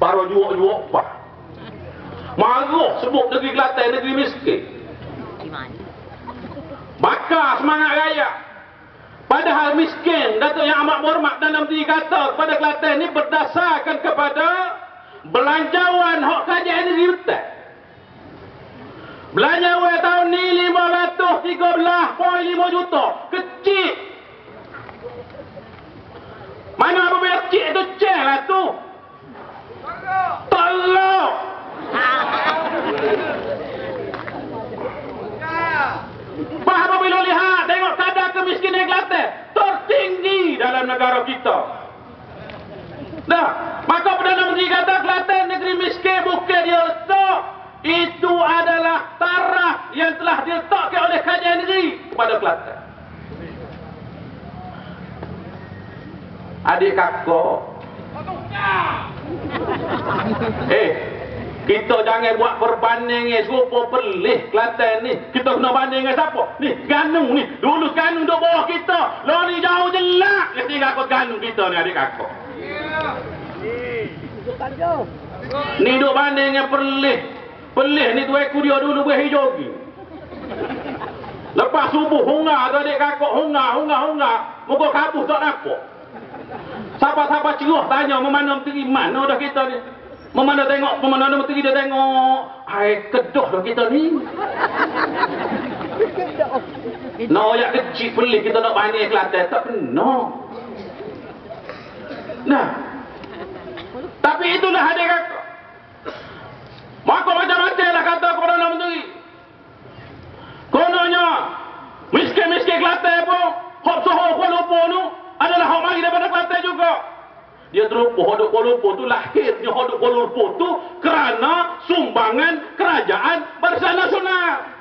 Baru juak-juak pak. Marah sebut negeri Kelantan negeri miskin. Bakar semangat raya. Padahal miskin, Datuk Yang Amat Berhormat dalam diri kata kepada Kelantan ini berdasarkan kepada belanjawan hak kajian ini betul. Belanjawan tahun ni 513.5 juta. Kecil. Mana apabila kecil itu cek lah tu. Pak apabila lihat tengok kadar kemiskinan Kelantan tertinggi dalam negara kita. Dah, maka Perdana Menteri kata Kelantan negeri miskin bukan dia letak. Itu adalah taraf yang telah diletakkan oleh kajian negeri kepada Kelantan. Adik kakak. Eh, kita jangan buat perbanding eh, serupa pelih Kelantan ni. Kita kena banding dengan siapa? Ni, Ganung ni. Dulu Ganung duduk bawah kita. Lo ni jauh jelak. Ketika aku Ganung kita ni adik kakak. Ni duduk banding dengan pelih. Pelih ni tu ekor dia dulu boleh hijau lagi. Lepas subuh hungar tu adik kakak hungar, hungar, hungar. Muka kabus tak nampak. Siapa-siapa cerah tanya memana menteri mana dah kita ni. Memana tengok, memana menteri dia tengok. Hai kedoh dah kita ni. No, yang kecil pelih kita nak banding Kelantan. Tak kena. Nah. Tapi itulah adik kakak. Maka macam-macam lah kata kepada Perdana Menteri. Kononnya, miskin-miskin Kelantan pun, hok soho Kuala Lumpur tu, adalah hak mari daripada Kelantan juga. Dia terlupa hodok Kuala Lumpur tu lahirnya hodok Kuala Lumpur tu kerana sumbangan kerajaan bersama nasional.